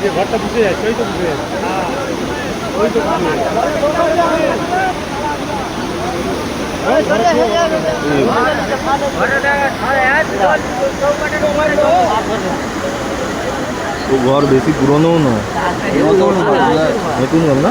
যে ঘরটা বুঝে যাচ্ছে ওই তো বুঝে যাচ্ছে ওই তো বুঝে তো ঘর বেশি পুরনোও নয়। নতুন ঘর না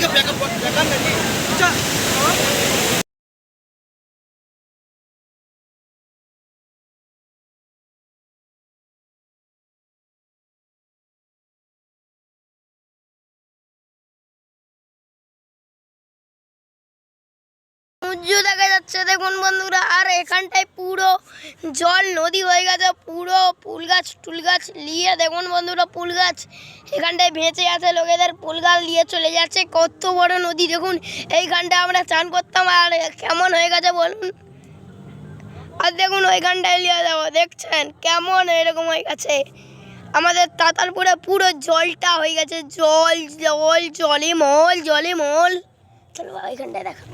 ఇలాగే బ్యాకప్ బ్యాకప్ అండి সূর্য দেখা যাচ্ছে দেখুন বন্ধুরা আর এখানটায় পুরো জল নদী হয়ে গেছে পুরো ফুল গাছ টুল গাছ নিয়ে দেখুন বন্ধুরা ফুল গাছ এখানটায় ভেঁচে আছে লোকেদের ফুল গাছ নিয়ে চলে যাচ্ছে কত বড় নদী দেখুন। এইখানটায় আমরা চান করতাম আর কেমন হয়ে গেছে বলুন। আর দেখুন ওইখানটায় নিয়ে যাব দেখছেন? কেমন এরকম হয়ে গেছে। আমাদের তাতালপুরে পুরো জলটা হয়ে গেছে জল জল জলে মল জলে মল। চলো বাবা, ওইখানটায় দেখা।